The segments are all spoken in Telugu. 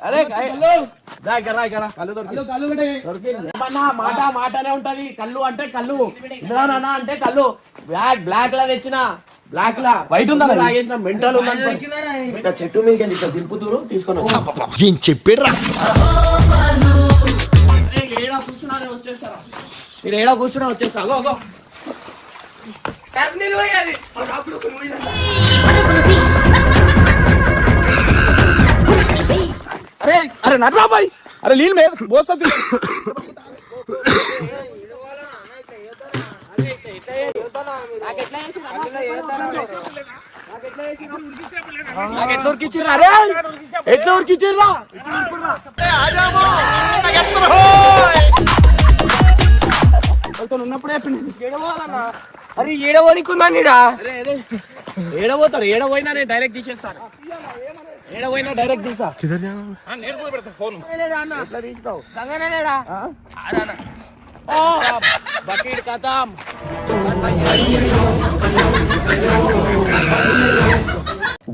అరే మాట మాటనే ఉంటది కళ్ళు అంటే కళ్ళు ఇంద్రానా అంటే కళ్ళు బ్లాక్ బ్లాక్ లా తెచ్చిన బ్లాక్ లా వైట్ ఉందా తాగేసిన మెంటల్ ఉందనుకో చెట్టు మీద ఇట్లా దింపుతురు తీసుకొని ఏం చెప్పాడు ఏయ్, ఏడా కూర్చున్నా వచ్చేస్తారా మీరు ఏడా కూర్చున్నా వచ్చేస్తా అరే అరే నర్రాబాయ్ అరే నీళ్ళు మీద పోస్తుంది ఎట్లా ఉరికిచ్చిర్రా అరే ఎట్లా ఉరికిచ్చిర్రా ఉన్నప్పుడే అరే ఏడవనికుందా అరే అరే. ఏడ పోతారు ఏడ పోయినా నేను డైరెక్ట్ తీసేస్తాను ఏడ పోయినా డైరెక్ట్ తీసా ఎట్లా తీస్తావు? బకెట్ కథం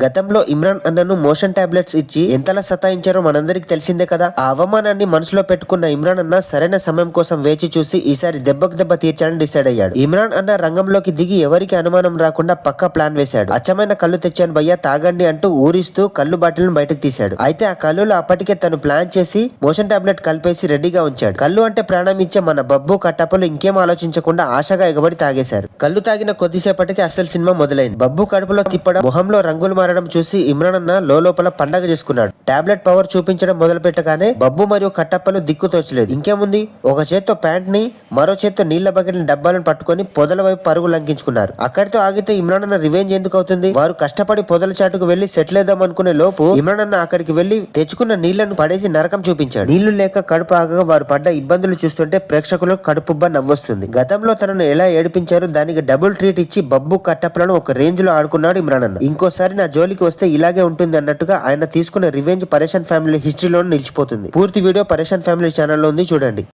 గతంలో ఇమ్రాన్ అన్నను మోషన్ టాబ్లెట్స్ ఇచ్చి ఎంతలా సతాయించారో మనందరికి తెలిసిందే కదా. ఆ అవమానాన్ని మనసులో పెట్టుకున్న ఇమ్రాన్ అన్న సరైన సమయం కోసం వేచి చూసి ఈసారి దెబ్బకు దెబ్బ తీర్చాలని డిసైడ్ అయ్యాడు. ఇమ్రాన్ అన్న రంగంలోకి దిగి ఎవరికి అనుమానం రాకుండా పక్క ప్లాన్ వేశాడు. అచ్చమైన కళ్ళు తెచ్చాను భయ్యా తాగండి అంటూ ఊరిస్తూ కళ్ళు బాటిల్ను బయటకు తీశాడు. అయితే ఆ కళ్ళులో అప్పటికే తను ప్లాన్ చేసి మోషన్ టాబ్లెట్ కలిపేసి రెడీగా ఉంచాడు. కళ్ళు అంటే ప్రాణం ఇచ్చే మన బబ్బు కట్టపలు ఇంకేం ఆలోచించకుండా ఆశగా ఎగబడి తాగేశారు. కళ్ళు తాగిన కొద్దిసేపటికి అసలు సినిమా మొదలైంది. బబ్బు కడుపులో తిప్పడం మొహంలో రంగులు మారడం చూసి ఇమ్రాన్ అన్న లోపల పండగ చేసుకున్నాడు. టాబ్లెట్ పవర్ చూపించడం మొదలు పెట్టగానే బబ్బు మరియు కట్టప్పలు దిక్కు తోచలేదు. ఇంకేముంది? ఒక చేత్తో ప్యాంట్ని మరో చేత్తో నీళ్ళ బకెట్ డబ్బాలను పట్టుకొని పొదల వైపు పరుగు లంకించుకున్నారు అక్కడితో ఆగితే ఇమ్రాన్ అన్న రివెంజ్ ఎందుకు అవుతుంది? వారు కష్టపడి పొదల చాటుకు వెళ్ళి సెటిల్ అవుదాం అనుకునే లోపు ఇమ్రాన్ అన్న అక్కడికి వెళ్ళి తెచ్చుకున్న నీళ్ళను పడేసి నరకం చూపించాడు. నీళ్ళు లేక కడుపు ఆగగా వారు పడ్డ ఇబ్బందులు చూస్తుంటే ప్రేక్షకులు కడుపుబ్బ నవ్వొస్తుంది. గతంలో తనను ఎలా ఏడిపించారో దానికి డబుల్ ట్రీట్ ఇచ్చి బబ్బు కట్టప్పలను ఒక రేంజ్లో ఆడుకున్నాడు ఇమ్రాన్ అన్న ఇంకోసారి నా జోలికి వస్తే ఇలాగే ఉంటుంది అన్నట్టుగా ఆయన తీసుకున్న రివెంజ్ పరేషన్ ఫ్యామిలీ హిస్టరీలో నిలిచిపోతుంది. పూర్తి వీడియో పరేషన్ ఫ్యామిలీ ఛానల్లో ఉంది చూడండి.